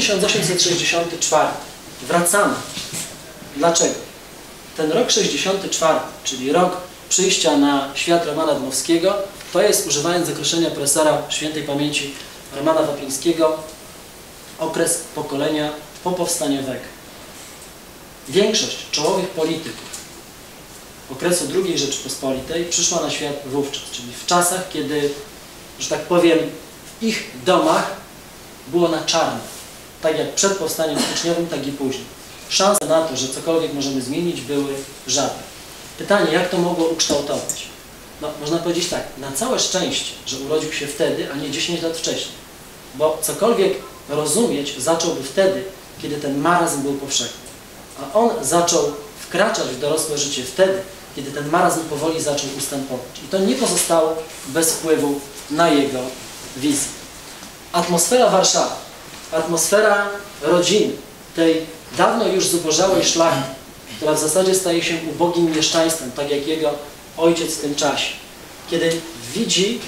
1864. Wracamy. Dlaczego? Ten rok 64, czyli rok przyjścia na świat Romana Dmowskiego, to jest, używając zakreślenia profesora świętej pamięci Romana Wapińskiego, okres pokolenia popowstaniowego. Większość czołowych polityków okresu II Rzeczypospolitej przyszła na świat wówczas, czyli w czasach, kiedy, że tak powiem, w ich domach było na czarno. Tak jak przed powstaniem styczniowym, tak i później. Szanse na to, że cokolwiek możemy zmienić, były żadne. Pytanie, jak to mogło ukształtować? No, można powiedzieć tak, na całe szczęście, że urodził się wtedy, a nie 10 lat wcześniej. Bo cokolwiek rozumieć zacząłby wtedy, kiedy ten marazm był powszechny. A on zaczął wkraczać w dorosłe życie wtedy, kiedy ten marazm powoli zaczął ustępować. I to nie pozostało bez wpływu na jego wizję. Atmosfera Warszawy, atmosfera rodziny, tej dawno już zubożałej szlachty, która w zasadzie staje się ubogim mieszczaństwem, tak jak jego ojciec w tym czasie. Kiedy widzi,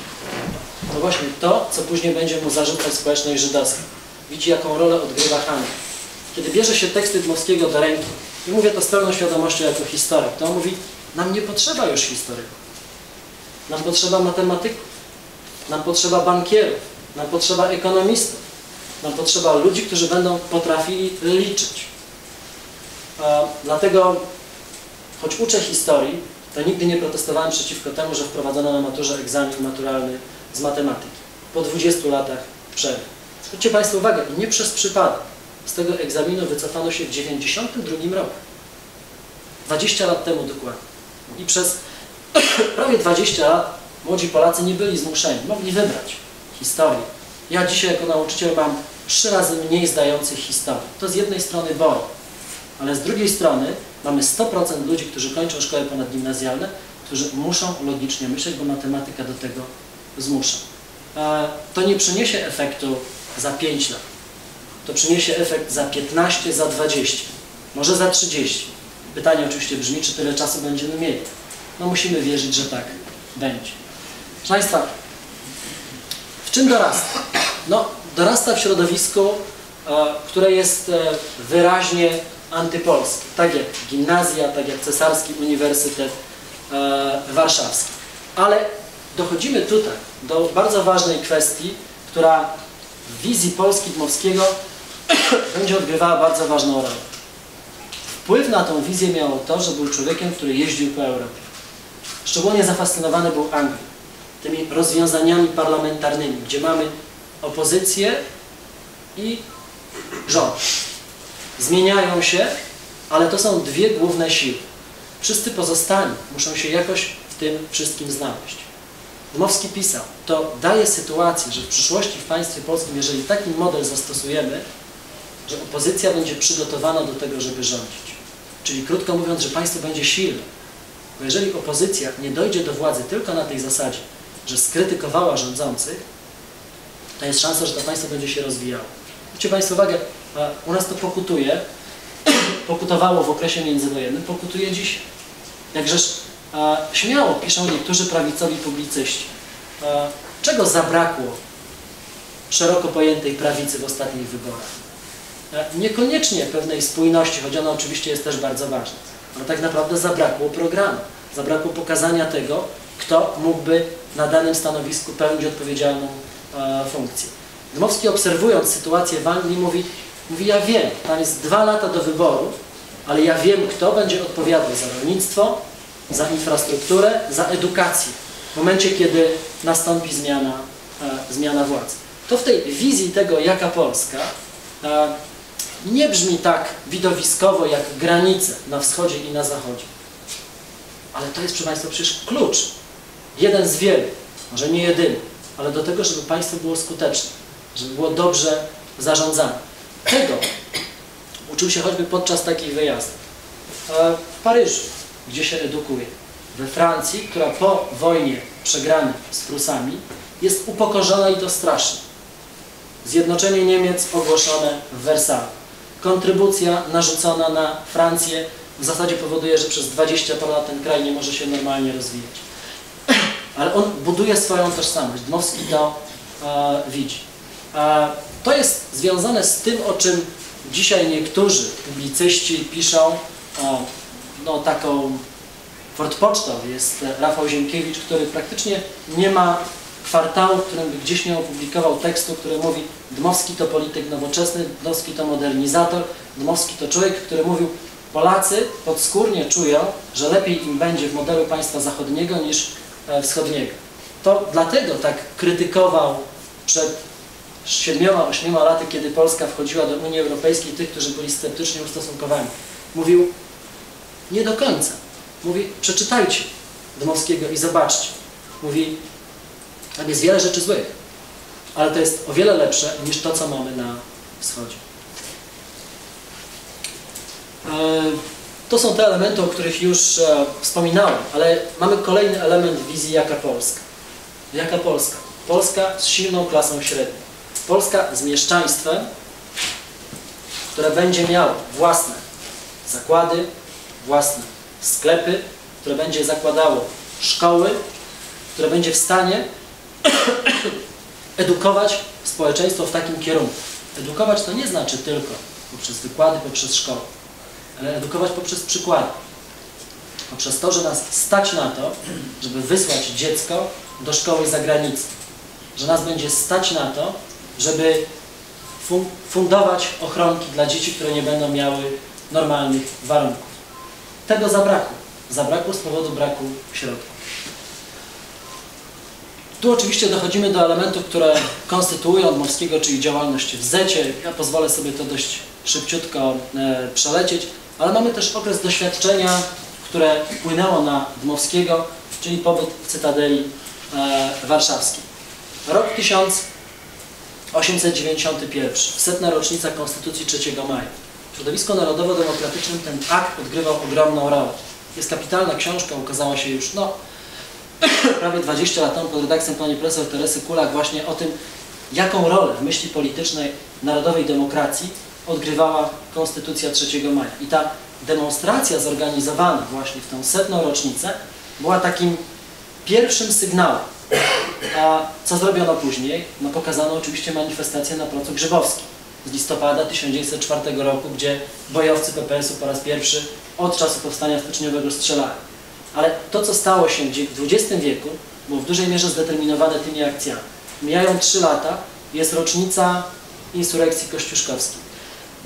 no właśnie to, co później będzie mu zarzucać społecznej żydowskiej. Widzi, jaką rolę odgrywa handel. Kiedy bierze się teksty Dmowskiego do ręki, i mówię to z pełną świadomością jako historyk, to on mówi, nam nie potrzeba już historyków. Nam potrzeba matematyków, nam potrzeba bankierów, nam potrzeba ekonomistów, nam potrzeba ludzi, którzy będą potrafili liczyć. Dlatego, choć uczę historii, to nigdy nie protestowałem przeciwko temu, że wprowadzono na maturze egzamin maturalny z matematyki. Po 20 latach przerwy. Zwróćcie Państwo uwagę, nie przez przypadek. Z tego egzaminu wycofano się w 1992 roku. 20 lat temu dokładnie. I przez prawie 20 lat młodzi Polacy nie byli zmuszeni, mogli wybrać historię. Ja dzisiaj jako nauczyciel mam trzy razy mniej zdających historii. To z jednej strony boli, ale z drugiej strony mamy 100% ludzi, którzy kończą szkoły ponadgimnazjalne, którzy muszą logicznie myśleć, bo matematyka do tego zmusza. To nie przyniesie efektu za 5 lat. To przyniesie efekt za 15, za 20, może za 30. Pytanie oczywiście brzmi, czy tyle czasu będziemy mieli. No musimy wierzyć, że tak będzie. Proszę Państwa, w czym dorasta? No, dorasta w środowisku, które jest e, wyraźnie antypolskie, tak jak gimnazja, tak jak Cesarski Uniwersytet e, Warszawski. Ale dochodzimy tutaj do bardzo ważnej kwestii, która w wizji Polski Dmowskiego będzie odgrywała bardzo ważną rolę. Wpływ na tą wizję miało to, że był człowiekiem, który jeździł po Europie. Szczególnie zafascynowany był Anglią, tymi rozwiązaniami parlamentarnymi, gdzie mamy opozycję i rząd. Zmieniają się, ale to są dwie główne siły. Wszyscy pozostali muszą się jakoś w tym wszystkim znaleźć. Dmowski pisał, to daje sytuację, że w przyszłości w państwie polskim, jeżeli taki model zastosujemy, że opozycja będzie przygotowana do tego, żeby rządzić. Czyli krótko mówiąc, że państwo będzie silne. Bo jeżeli opozycja nie dojdzie do władzy tylko na tej zasadzie, że skrytykowała rządzących, to jest szansa, że to państwo będzie się rozwijało. Zwróćcie Państwo uwagę, u nas to pokutuje, pokutowało w okresie międzywojennym, pokutuje dziś. Jakżeż śmiało piszą niektórzy prawicowi publicyści. Czego zabrakło szeroko pojętej prawicy w ostatnich wyborach? Niekoniecznie pewnej spójności, choć ona oczywiście jest też bardzo ważna, ale tak naprawdę zabrakło programu, zabrakło pokazania tego, kto mógłby na danym stanowisku pełnić odpowiedzialną e, funkcję. Dmowski obserwując sytuację w Anglii mówi, mówi, ja wiem, tam jest dwa lata do wyboru, ale ja wiem, kto będzie odpowiadał za rolnictwo, za infrastrukturę, za edukację w momencie, kiedy nastąpi zmiana, e, zmiana władzy. To w tej wizji tego, jaka Polska, e, nie brzmi tak widowiskowo jak granice na wschodzie i na zachodzie. Ale to jest, proszę Państwa, przecież klucz. Jeden z wielu, może nie jedyny, ale do tego, żeby państwo było skuteczne, żeby było dobrze zarządzane. Tego uczył się choćby podczas takich wyjazdów. W Paryżu, gdzie się edukuje. We Francji, która po wojnie przegranej z Prusami jest upokorzona i to strasznie. Zjednoczenie Niemiec ogłoszone w Wersalu kontrybucja narzucona na Francję w zasadzie powoduje, że przez 20 lat ten kraj nie może się normalnie rozwijać. Ale on buduje swoją tożsamość. Dmowski to e, widzi. E, To jest związane z tym, o czym dzisiaj niektórzy publicyści piszą, o, no taką fortpocztą jest Rafał Ziemkiewicz, który praktycznie nie ma kwartału, w którym by gdzieś nie opublikował tekstu, który mówi Dmowski to polityk nowoczesny, Dmowski to modernizator, Dmowski to człowiek, który mówił Polacy podskórnie czują, że lepiej im będzie w modelu państwa zachodniego niż e, wschodniego. To dlatego tak krytykował przed siedmioma, ośmioma laty, kiedy Polska wchodziła do Unii Europejskiej, tych, którzy byli sceptycznie ustosunkowani. Mówił, nie do końca. Mówi, przeczytajcie Dmowskiego i zobaczcie. Mówi, tam jest wiele rzeczy złych, ale to jest o wiele lepsze niż to, co mamy na wschodzie. E, to są te elementy, o których już e, wspominałem, ale mamy kolejny element wizji jaka Polska. Jaka Polska? Polska z silną klasą średnią. Polska z mieszczaństwem, które będzie miało własne zakłady, własne sklepy, które będzie zakładało szkoły, które będzie w stanie edukować społeczeństwo w takim kierunku. Edukować to nie znaczy tylko poprzez wykłady, poprzez szkoły, ale edukować poprzez przykłady. Poprzez to, że nas stać na to, żeby wysłać dziecko do szkoły za granicą. Że nas będzie stać na to, żeby fundować ochronki dla dzieci, które nie będą miały normalnych warunków. Tego zabrakło. Zabrakło z powodu braku środków. Tu oczywiście dochodzimy do elementów, które konstytuują Dmowskiego, czyli działalność w ZECie. Ja pozwolę sobie to dość szybciutko e, przelecieć, ale mamy też okres doświadczenia, które wpłynęło na Dmowskiego, czyli pobyt w Cytadeli e, Warszawskiej. Rok 1891, setna rocznica Konstytucji 3 maja. W środowisku narodowo-demokratycznym ten akt odgrywał ogromną rolę. Jest kapitalna książka, ukazała się już no, prawie 20 lat temu pod redakcją pani profesor Teresy Kulak właśnie o tym, jaką rolę w myśli politycznej narodowej demokracji odgrywała Konstytucja 3 maja. I ta demonstracja zorganizowana właśnie w tą setną rocznicę była takim pierwszym sygnałem. A co zrobiono później? No pokazano oczywiście manifestację na Placu Grzybowskim z listopada 1904 roku, gdzie bojowcy PPS-u po raz pierwszy od czasu powstania styczniowego strzelali. Ale to, co stało się w XX wieku, było w dużej mierze zdeterminowane tymi akcjami. Mijają trzy lata, jest rocznica insurekcji kościuszkowskiej.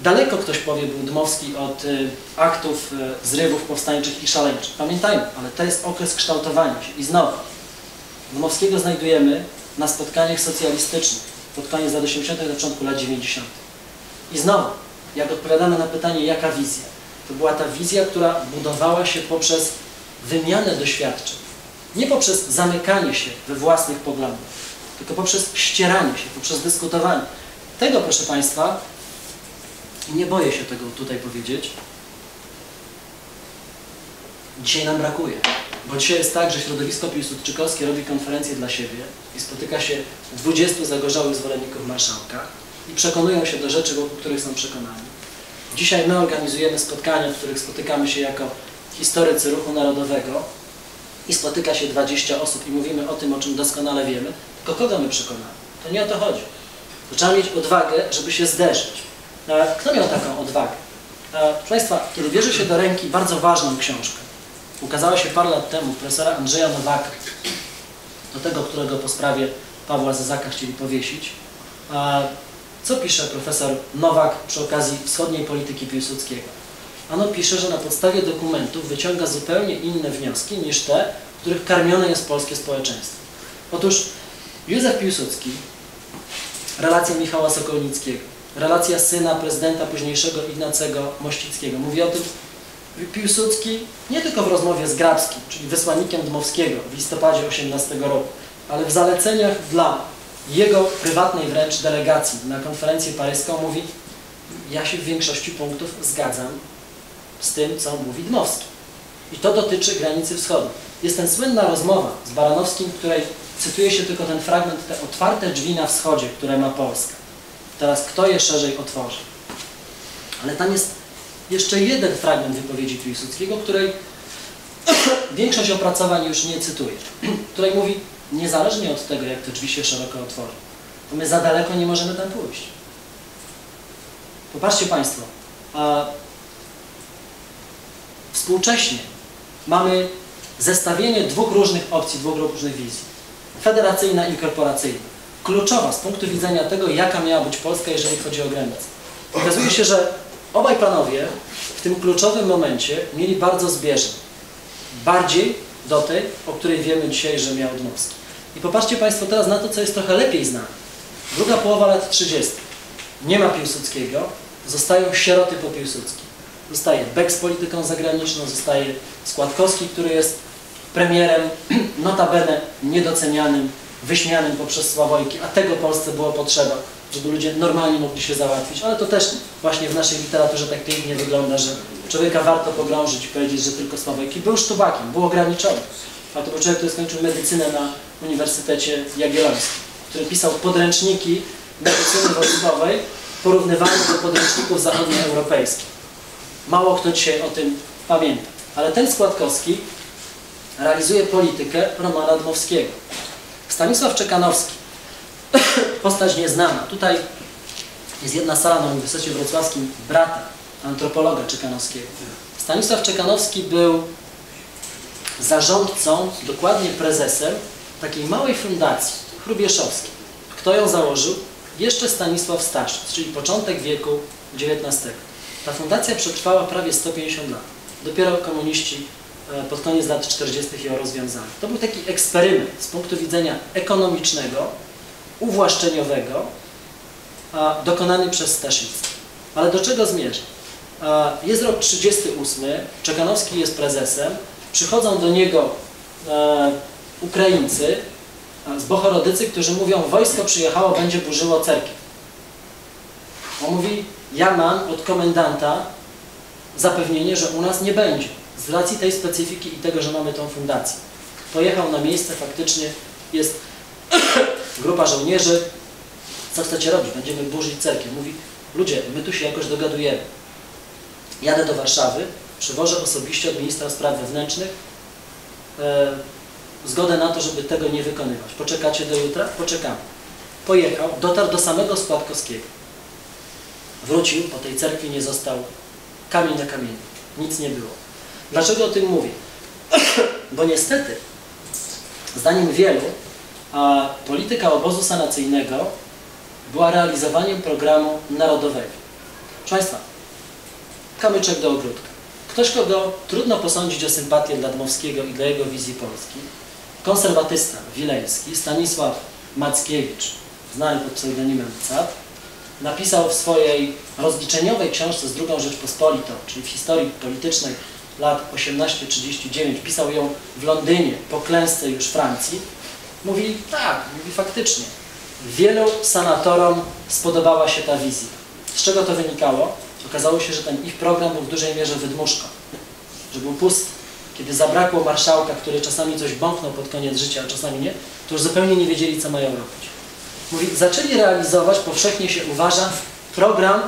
Daleko ktoś powie był Dmowski od y, aktów y, zrywów powstańczych i szaleńczych. Pamiętajmy, ale to jest okres kształtowania się. I znowu, Dmowskiego znajdujemy na spotkaniach socjalistycznych pod koniec lat 80., na początku lat 90. I znowu, jak odpowiadamy na pytanie, jaka wizja? To była ta wizja, która budowała się poprzez wymianę doświadczeń. Nie poprzez zamykanie się we własnych poglądach, tylko poprzez ścieranie się, poprzez dyskutowanie. Tego, proszę Państwa, nie boję się tego tutaj powiedzieć, dzisiaj nam brakuje. Bo dzisiaj jest tak, że środowisko piłsudczykowskie robi konferencje dla siebie i spotyka się 20 zagorzałych zwolenników marszałka i przekonują się do rzeczy, wokół których są przekonani. Dzisiaj my organizujemy spotkania, w których spotykamy się jako historycy ruchu narodowego i spotyka się 20 osób i mówimy o tym, o czym doskonale wiemy, tylko kogo my przekonamy? To nie o to chodzi. To trzeba mieć odwagę, żeby się zderzyć. Kto miał taką odwagę? Proszę Państwa, kiedy bierze się do ręki bardzo ważną książkę, ukazała się parę lat temu profesora Andrzeja Nowaka, do tego, którego po sprawie Pawła Zezaka chcieli powiesić, co pisze profesor Nowak przy okazji wschodniej polityki Piłsudskiego? Ano pisze, że na podstawie dokumentów wyciąga zupełnie inne wnioski niż te, których karmione jest polskie społeczeństwo. Otóż Józef Piłsudski, relacja Michała Sokolnickiego, relacja syna prezydenta późniejszego Ignacego Mościckiego mówi o tym, Piłsudski nie tylko w rozmowie z Grabskim, czyli wysłannikiem Dmowskiego w listopadzie 18 roku, ale w zaleceniach dla jego prywatnej wręcz delegacji na konferencję paryską mówi ja się w większości punktów zgadzam z tym, co mówi Dmowski. I to dotyczy granicy wschodu. Jest ten słynna rozmowa z Baranowskim, w której cytuje się tylko ten fragment, te otwarte drzwi na wschodzie, które ma Polska. Teraz kto je szerzej otworzy? Ale tam jest jeszcze jeden fragment wypowiedzi Piłsudskiego, której większość opracowań już nie cytuje, której mówi, niezależnie od tego, jak te drzwi się szeroko otworzą, to my za daleko nie możemy tam pójść. Popatrzcie Państwo, a współcześnie mamy zestawienie dwóch różnych opcji, dwóch różnych wizji. Federacyjna i korporacyjna. Kluczowa z punktu widzenia tego, jaka miała być Polska, jeżeli chodzi o granice. Okazuje się, że obaj panowie w tym kluczowym momencie mieli bardzo zbieżne. Bardziej do tej, o której wiemy dzisiaj, że miał Dmowski. I popatrzcie Państwo teraz na to, co jest trochę lepiej znane. Druga połowa lat 30. Nie ma Piłsudskiego, zostają sieroty po Piłsudskim. Zostaje Beck z polityką zagraniczną, zostaje Składkowski, który jest premierem, notabene niedocenianym, wyśmianym poprzez Sławojki, a tego Polsce było potrzeba, żeby ludzie normalnie mogli się załatwić, ale to też właśnie w naszej literaturze tak pięknie wygląda, że człowieka warto pogrążyć i powiedzieć, że tylko Sławojki był sztubakiem, był ograniczony. A to był człowiek, który skończył medycynę na Uniwersytecie Jagiellońskim, który pisał podręczniki medycyny wojskowej porównywane do podręczników zachodnioeuropejskich. Mało kto dzisiaj o tym pamięta. Ale ten Składkowski realizuje politykę Romana Dmowskiego. Stanisław Czekanowski, postać nieznana. Tutaj jest jedna sala na Uniwersytecie Wrocławskim brata, antropologa Czekanowskiego. Stanisław Czekanowski był zarządcą, dokładnie prezesem takiej małej fundacji Hrubieszowskiej. Kto ją założył? Jeszcze Stanisław Staszic, czyli początek wieku XIX. Ta fundacja przetrwała prawie 150 lat. Dopiero komuniści e, pod koniec lat 40. ją rozwiązali. To był taki eksperyment z punktu widzenia ekonomicznego, uwłaszczeniowego, dokonany przez Staszica. Ale do czego zmierza? Jest rok 38, Czekanowski jest prezesem, przychodzą do niego e, Ukraińcy z Bohorodycy, którzy mówią, wojsko przyjechało, będzie burzyło cerkiew. On mówi, ja mam od komendanta zapewnienie, że u nas nie będzie, z racji tej specyfiki i tego, że mamy tą fundację. Pojechał na miejsce, faktycznie jest grupa żołnierzy, co chcecie robić? Będziemy burzyć cerkiew. Mówi, ludzie, my tu się jakoś dogadujemy. Jadę do Warszawy, przywożę osobiście od ministra spraw wewnętrznych e, zgodę na to, żeby tego nie wykonywać. Poczekacie do jutra? Poczekamy. Pojechał, dotarł do samego Składkowskiego. Wrócił, po tej cerkwi nie został kamień na kamieniu. Nic nie było. Dlaczego o tym mówię? Bo niestety, zdaniem wielu, a polityka obozu sanacyjnego była realizowaniem programu narodowego. Proszę Państwa, kamyczek do ogródka. Ktoś, kogo trudno posądzić o sympatię dla Dmowskiego i dla jego wizji Polski, konserwatysta wileński Stanisław Mackiewicz, znany pod pseudonimem Cat, napisał w swojej rozliczeniowej książce z II Rzeczpospolitą, czyli w historii politycznej lat 1839, pisał ją w Londynie po klęsce już Francji, mówi tak, mówi faktycznie, wielu sanatorom spodobała się ta wizja. Z czego to wynikało? Okazało się, że ten ich program był w dużej mierze wydmuszką, że był pusty. Kiedy zabrakło marszałka, który czasami coś bąknął pod koniec życia, a czasami nie, to już zupełnie nie wiedzieli, co mają robić. Mówi, zaczęli realizować, powszechnie się uważa, program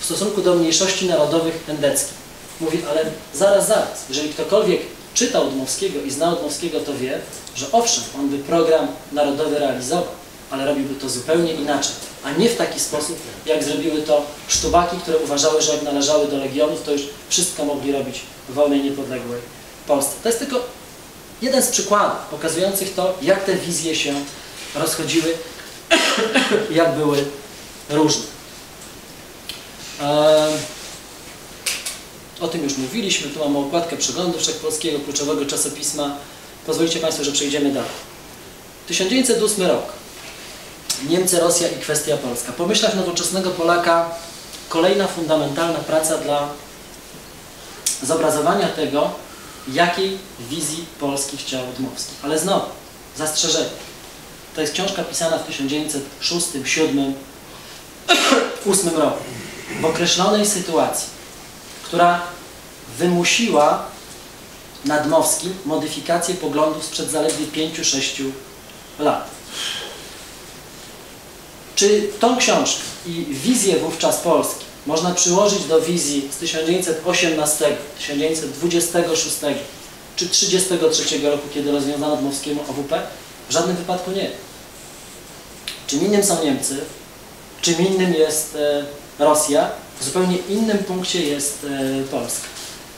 w stosunku do mniejszości narodowych endeckich. Mówi, ale zaraz, zaraz, jeżeli ktokolwiek czytał Dmowskiego i znał Dmowskiego, to wie, że owszem, on by program narodowy realizował, ale robiłby to zupełnie inaczej, a nie w taki sposób, jak zrobiły to sztubaki, które uważały, że jak należały do legionów, to już wszystko mogli robić w wolnej, niepodległej Polsce. To jest tylko jeden z przykładów pokazujących to, jak te wizje się rozchodziły, jak były różne. O tym już mówiliśmy, tu mamy okładkę przeglądu wszechpolskiego, kluczowego czasopisma. Pozwolicie Państwo, że przejdziemy dalej. 1908 rok. Niemcy, Rosja i kwestia polska. Po myślach nowoczesnego Polaka kolejna fundamentalna praca dla zobrazowania tego, jakiej wizji Polski chciał Dmowski. Ale znowu, zastrzeżenie. To jest książka pisana w 1906, 2007, 2008 roku. W określonej sytuacji, która wymusiła na Dmowskim modyfikację poglądów sprzed zaledwie 5-6 lat. Czy tą książkę i wizję wówczas Polski można przyłożyć do wizji z 1918, 1926 czy 1933 roku, kiedy rozwiązano Dmowskiemu OWP? W żadnym wypadku nie. Czym innym są Niemcy, czym innym jest e, Rosja, w zupełnie innym punkcie jest e, Polska.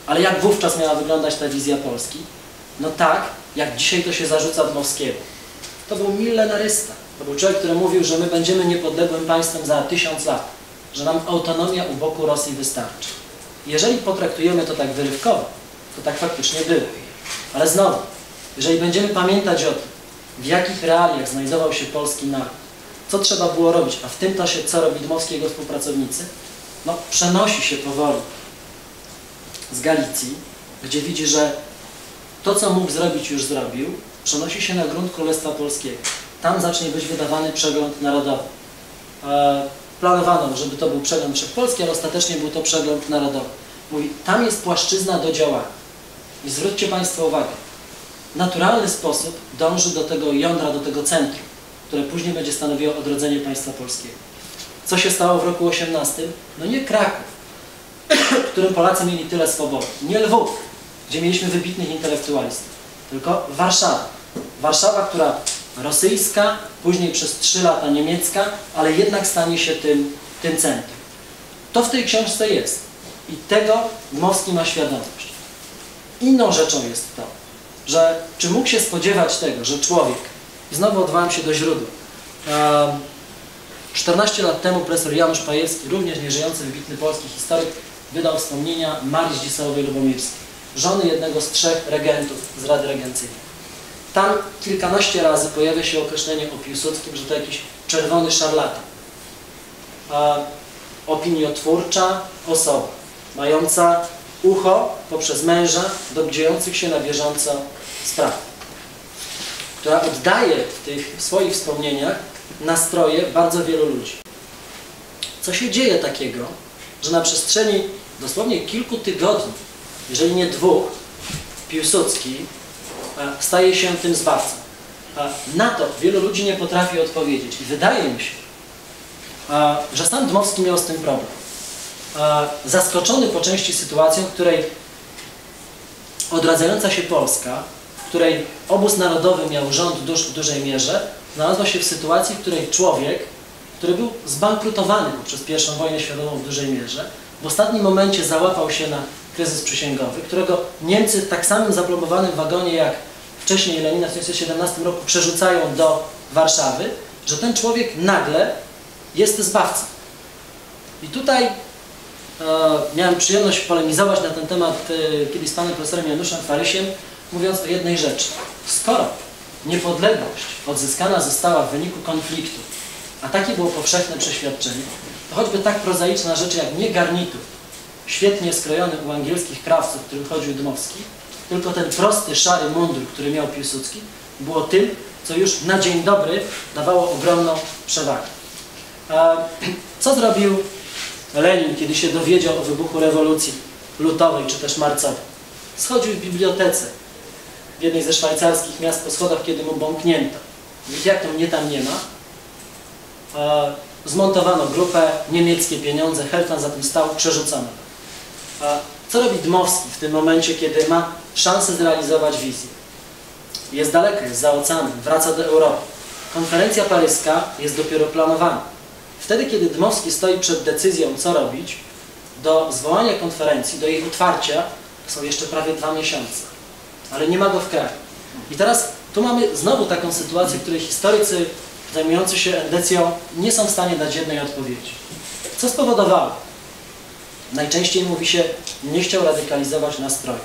Ale jak wówczas miała wyglądać ta wizja Polski? No tak, jak dzisiaj to się zarzuca Dmowskiemu. To był milenarysta. To był człowiek, który mówił, że my będziemy niepodległym państwem za tysiąc lat, że nam autonomia u boku Rosji wystarczy. Jeżeli potraktujemy to tak wyrywkowo, to tak faktycznie było. Ale znowu, jeżeli będziemy pamiętać o tym, w jakich realiach znajdował się polski naród, co trzeba było robić, a w tym czasie co robi Dmowski jego współpracownicy, no przenosi się powoli z Galicji, gdzie widzi, że to, co mógł zrobić, już zrobił, przenosi się na grunt Królestwa Polskiego. Tam zacznie być wydawany przegląd narodowy. E, planowano, żeby to był przegląd wszechpolski, ale ostatecznie był to przegląd narodowy. Mówi, tam jest płaszczyzna do działania. I zwróćcie Państwo uwagę, naturalny sposób dąży do tego jądra, do tego centrum, które później będzie stanowiło odrodzenie państwa polskiego. Co się stało w roku 18? No nie Kraków, w którym Polacy mieli tyle swobody, nie Lwów, gdzie mieliśmy wybitnych intelektualistów, tylko Warszawa. Warszawa, która rosyjska, później przez trzy lata niemiecka, ale jednak stanie się tym, tym centrum. To w tej książce jest i tego Dmowski ma świadomość. Inną rzeczą jest to, że czy mógł się spodziewać tego, że człowiek, i znowu odwołam się do źródła, 14 lat temu profesor Janusz Pajewski, również nieżyjący wybitny polski historyk, wydał wspomnienia Marii Zdzisławowej Lubomirskiej, żony jednego z trzech regentów z Rady Regencyjnej. Tam kilkanaście razy pojawia się określenie o Piłsudskim, że to jakiś czerwony szarlatan. Opiniotwórcza osoba, mająca ucho poprzez męża do dziejących się na bieżąco spraw, która oddaje w tych swoich wspomnieniach nastroje bardzo wielu ludzi. Co się dzieje takiego, że na przestrzeni dosłownie kilku tygodni, jeżeli nie dwóch, Piłsudski e, staje się tym zbawcą. Na to wielu ludzi nie potrafi odpowiedzieć i wydaje mi się, że sam Dmowski miał z tym problem. Zaskoczony po części sytuacją, w której odradzająca się Polska, w której obóz narodowy miał rząd w dużej mierze, znalazła się w sytuacji, w której człowiek, który był zbankrutowany poprzez I wojnę światową w dużej mierze, w ostatnim momencie załapał się na kryzys przysięgowy, którego Niemcy w tak samym zablokowanym wagonie jak wcześniej Lenina w 1917 roku przerzucają do Warszawy, że ten człowiek nagle jest zbawcą. I tutaj e, miałem przyjemność polemizować na ten temat e, kiedyś z panem profesorem Januszem Farysiem, mówiąc o jednej rzeczy. Skoro niepodległość odzyskana została w wyniku konfliktu, a takie było powszechne przeświadczenie, to choćby tak prozaiczna rzecz jak nie garnitur, świetnie skrojony u angielskich krawców, którym chodził Dmowski, tylko ten prosty, szary mundur, który miał Piłsudski, było tym, co już na dzień dobry dawało ogromną przewagę. Co zrobił Lenin, kiedy się dowiedział o wybuchu rewolucji lutowej czy też marcowej? Schodził w bibliotece w jednej ze szwajcarskich miast po schodach, kiedy mu bąknięto. Jak to mnie tam nie ma? Zmontowano grupę, niemieckie pieniądze, Helfan za tym stał, przerzucono. Co robi Dmowski w tym momencie, kiedy ma szansę zrealizować wizję? Jest daleko, jest za oceanem, wraca do Europy. Konferencja paryska jest dopiero planowana. Wtedy, kiedy Dmowski stoi przed decyzją, co robić, do zwołania konferencji, do jej otwarcia są jeszcze prawie dwa miesiące. Ale nie ma go w kraju. I teraz tu mamy znowu taką sytuację, w której historycy zajmujący się endecją nie są w stanie dać jednej odpowiedzi. Co spowodowało? Najczęściej mówi się, nie chciał radykalizować nastroju.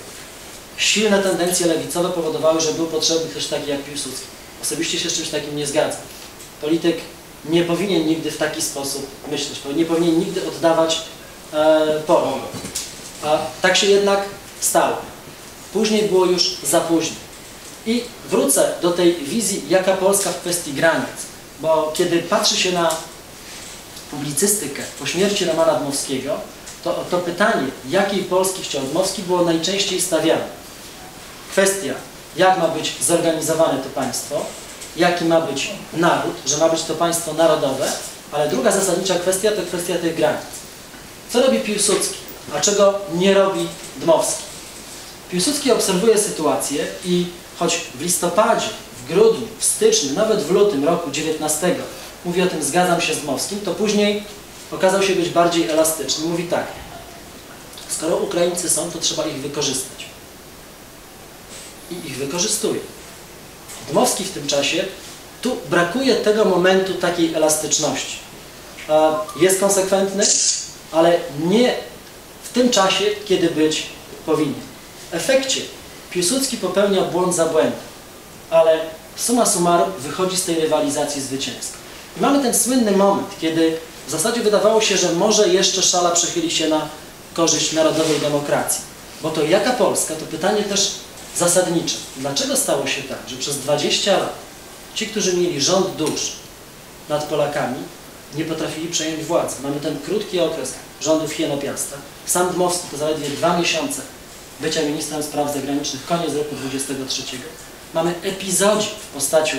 Silne tendencje lewicowe powodowały, że był potrzebny też taki jak Piłsudski. Osobiście się z czymś takim nie zgadzam. Polityk nie powinien nigdy w taki sposób myśleć, nie powinien nigdy oddawać e, polu. A tak się jednak stało. Później było już za późno. I wrócę do tej wizji, jaka Polska w kwestii granic. Bo kiedy patrzy się na publicystykę po śmierci Romana Dmowskiego, to, to pytanie, jakiej Polski chciał Dmowski, było najczęściej stawiane. Kwestia, jak ma być zorganizowane to państwo, jaki ma być naród, że ma być to państwo narodowe, ale druga zasadnicza kwestia to kwestia tych granic. Co robi Piłsudski, a czego nie robi Dmowski? Piłsudski obserwuje sytuację i choć w listopadzie, w grudniu, w styczniu, nawet w lutym roku 19 mówi o tym, zgadzam się z Dmowskim, to później okazał się być bardziej elastyczny. Mówi tak, skoro Ukraińcy są, to trzeba ich wykorzystać. I ich wykorzystuje. Dmowski w tym czasie, tu brakuje tego momentu takiej elastyczności. Jest konsekwentny, ale nie w tym czasie, kiedy być powinien. W efekcie Piłsudski popełnia błąd za błędem, ale summa summarum wychodzi z tej rywalizacji zwycięsko. I mamy ten słynny moment, kiedy w zasadzie wydawało się, że może jeszcze szala przechyli się na korzyść narodowej demokracji. Bo to jaka Polska, to pytanie też zasadnicze. Dlaczego stało się tak, że przez 20 lat ci, którzy mieli rząd dusz nad Polakami, nie potrafili przejąć władzy. Mamy ten krótki okres rządów Hienopiasta. Sam Dmowski to zaledwie dwa miesiące bycia ministrem spraw zagranicznych, koniec roku 23. Mamy epizodzik w postaci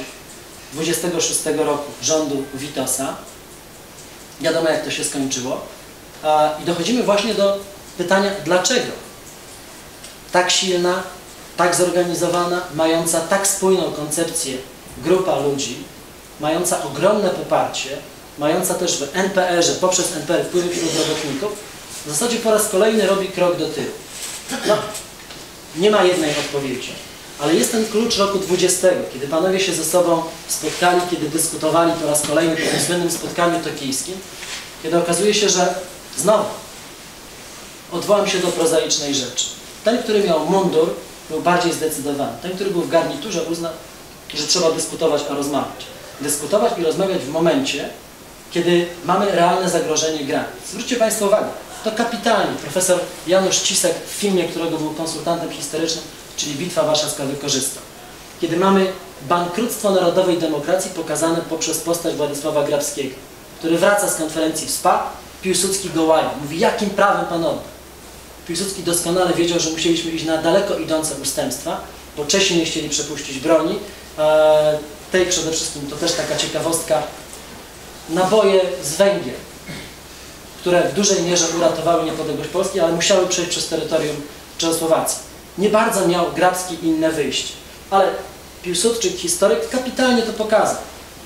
26 roku rządu Witosa. Wiadomo, jak to się skończyło. I dochodzimy właśnie do pytania, dlaczego tak silna, tak zorganizowana, mająca tak spójną koncepcję grupa ludzi, mająca ogromne poparcie, mająca też w NPR-ze, poprzez NPR wpływy wśród robotników, w zasadzie po raz kolejny robi krok do tyłu. No, nie ma jednej odpowiedzi, ale jest ten klucz roku 20, kiedy panowie się ze sobą spotkali, kiedy dyskutowali po raz kolejny po tym słynnym spotkaniu tokijskim, kiedy okazuje się, że znowu odwołam się do prozaicznej rzeczy. Ten, który miał mundur, był bardziej zdecydowany. Ten, który był w garniturze, uznał, że trzeba dyskutować, a rozmawiać. Dyskutować i rozmawiać w momencie, kiedy mamy realne zagrożenie granic. Zwróćcie Państwo uwagę, to kapitalnie profesor Janusz Cisek w filmie, którego był konsultantem historycznym, czyli Bitwa Warszawska wykorzystał. Kiedy mamy bankructwo narodowej demokracji pokazane poprzez postać Władysława Grabskiego, który wraca z konferencji w SPA, Piłsudski go łaje. Mówi, jakim prawem pan odda? Piłsudski doskonale wiedział, że musieliśmy iść na daleko idące ustępstwa, bo Czesi nie chcieli przepuścić broni. E, tej przede wszystkim, to też taka ciekawostka, naboje z Węgier, które w dużej mierze uratowały niepodległość Polski, ale musiały przejść przez terytorium Czechosłowacji. Nie bardzo miał Grabski inne wyjście, ale Piłsudczyk, historyk, kapitalnie to pokazał.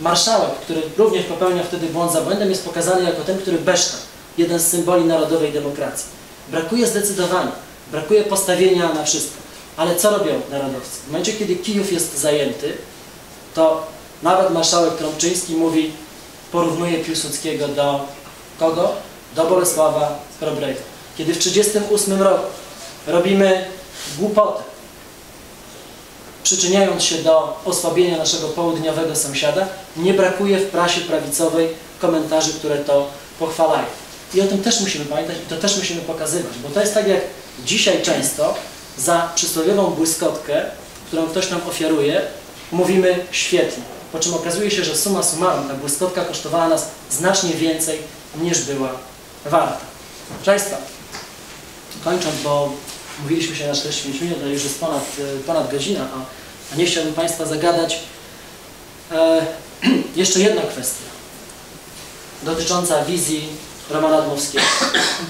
Marszałek, który również popełnia wtedy błąd za błędem, jest pokazany jako ten, który beszta, jeden z symboli narodowej demokracji. Brakuje zdecydowania, brakuje postawienia na wszystko. Ale co robią narodowcy? W momencie, kiedy Kijów jest zajęty, to nawet marszałek Trąbczyński mówi, porównuje Piłsudskiego do kogo? Do Bolesława Chrobrego. Kiedy w 1938 roku robimy głupotę, przyczyniając się do osłabienia naszego południowego sąsiada, nie brakuje w prasie prawicowej komentarzy, które to pochwalają. I o tym też musimy pamiętać i to też musimy pokazywać, bo to jest tak jak dzisiaj często za przysłowiową błyskotkę, którą ktoś nam ofiaruje, mówimy świetnie. Po czym okazuje się, że suma summarum ta błyskotka kosztowała nas znacznie więcej niż była warta. Proszę Państwa, kończąc, bo mówiliśmy się na 45 minut, ale już jest ponad, ponad godzina, a, a nie chciałbym Państwa zagadać. E, jeszcze jedna kwestia dotycząca wizji Romana Dmowskiego,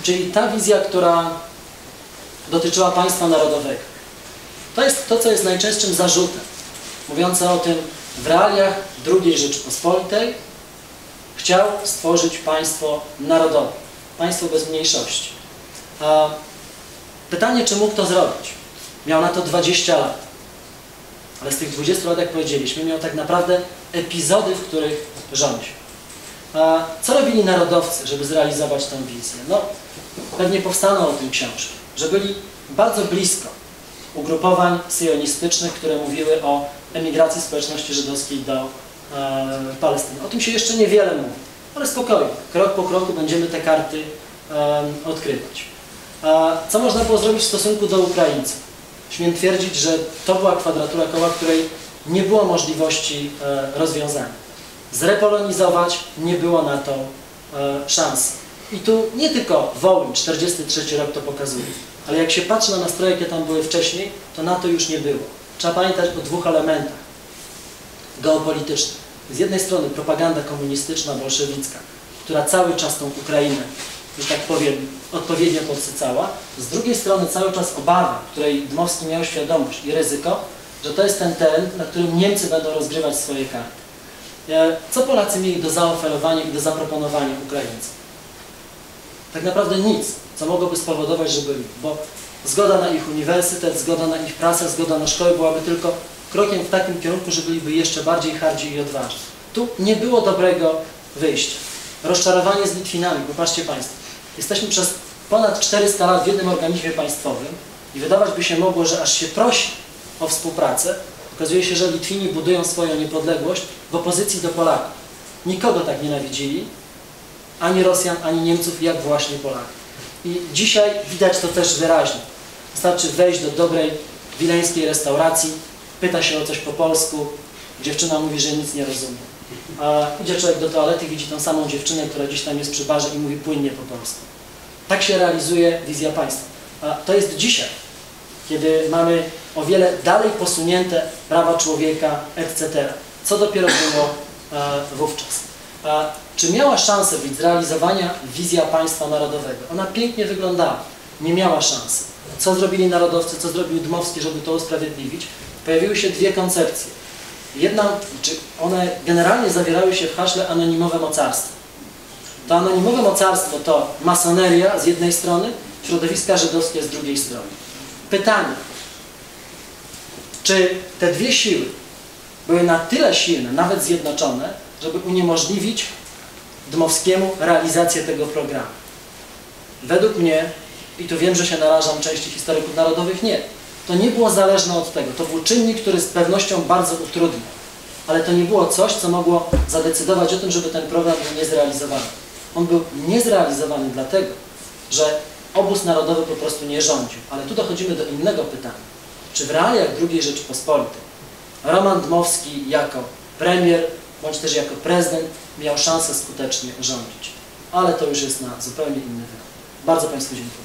czyli ta wizja, która dotyczyła państwa narodowego. To jest to, co jest najczęstszym zarzutem, mówiące o tym w realiach II Rzeczypospolitej chciał stworzyć państwo narodowe, państwo bez mniejszości. A pytanie, czy mógł to zrobić? Miał na to 20 lat. Ale z tych 20 lat, jak powiedzieliśmy, miał tak naprawdę epizody, w których rządził. Co robili narodowcy, żeby zrealizować tę wizję? No, pewnie powstaną o tym książki, że byli bardzo blisko ugrupowań syjonistycznych, które mówiły o emigracji społeczności żydowskiej do e, Palestyny. O tym się jeszcze niewiele mówi, ale spokojnie, krok po kroku będziemy te karty e, odkrywać. A co można było zrobić w stosunku do Ukraińców? Śmiem twierdzić, że to była kwadratura koła, której nie było możliwości e, rozwiązania. Zrepolonizować nie było na to e, szans. I tu nie tylko Wołyń, 43 rok to pokazuje, ale jak się patrzy na nastroje, jakie tam były wcześniej, to na to już nie było. Trzeba pamiętać o dwóch elementach geopolitycznych. Z jednej strony propaganda komunistyczna, bolszewicka, która cały czas tą Ukrainę, że tak powiem, odpowiednio podsycała. Z drugiej strony cały czas obawa, której Dmowski miał świadomość i ryzyko, że to jest ten teren, na którym Niemcy będą rozgrywać swoje karty. Co Polacy mieli do zaoferowania i do zaproponowania Ukraińcom? Tak naprawdę nic, co mogłoby spowodować, że byli. Bo zgoda na ich uniwersytet, zgoda na ich pracę, zgoda na szkołę byłaby tylko krokiem w takim kierunku, że byliby jeszcze bardziej hardzi i odważni. Tu nie było dobrego wyjścia. Rozczarowanie z Litwinami. Popatrzcie Państwo, jesteśmy przez ponad 400 lat w jednym organizmie państwowym i wydawać by się mogło, że aż się prosi o współpracę. Okazuje się, że Litwini budują swoją niepodległość w opozycji do Polaków. Nikogo tak nienawidzili, ani Rosjan, ani Niemców, jak właśnie Polaków. I dzisiaj widać to też wyraźnie. Wystarczy wejść do dobrej wileńskiej restauracji, pyta się o coś po polsku, dziewczyna mówi, że nic nie rozumie. A idzie człowiek do toalety, widzi tą samą dziewczynę, która gdzieś tam jest przy barze i mówi płynnie po polsku. Tak się realizuje wizja państwa. A to jest dzisiaj, kiedy mamy o wiele dalej posunięte prawa człowieka, etc. Co dopiero było e, wówczas. A czy miała szansę zrealizowania wizja państwa narodowego? Ona pięknie wyglądała. Nie miała szansy. Co zrobili narodowcy, co zrobił Dmowski, żeby to usprawiedliwić? Pojawiły się dwie koncepcje. Jedna, czy one generalnie zawierały się w haśle anonimowe mocarstwo. To anonimowe mocarstwo to masoneria z jednej strony, środowiska żydowskie z drugiej strony. Pytanie, czy te dwie siły były na tyle silne, nawet zjednoczone, żeby uniemożliwić Dmowskiemu realizację tego programu? Według mnie, i tu wiem, że się narażam części historyków narodowych, nie. To nie było zależne od tego. To był czynnik, który z pewnością bardzo utrudniał. Ale to nie było coś, co mogło zadecydować o tym, żeby ten program był niezrealizowany. On był niezrealizowany dlatego, że obóz narodowy po prostu nie rządził. Ale tu dochodzimy do innego pytania. Czy w realiach II Rzeczypospolitej Roman Dmowski jako premier, bądź też jako prezydent miał szansę skutecznie rządzić? Ale to już jest na zupełnie inny wykład. Bardzo Państwu dziękuję.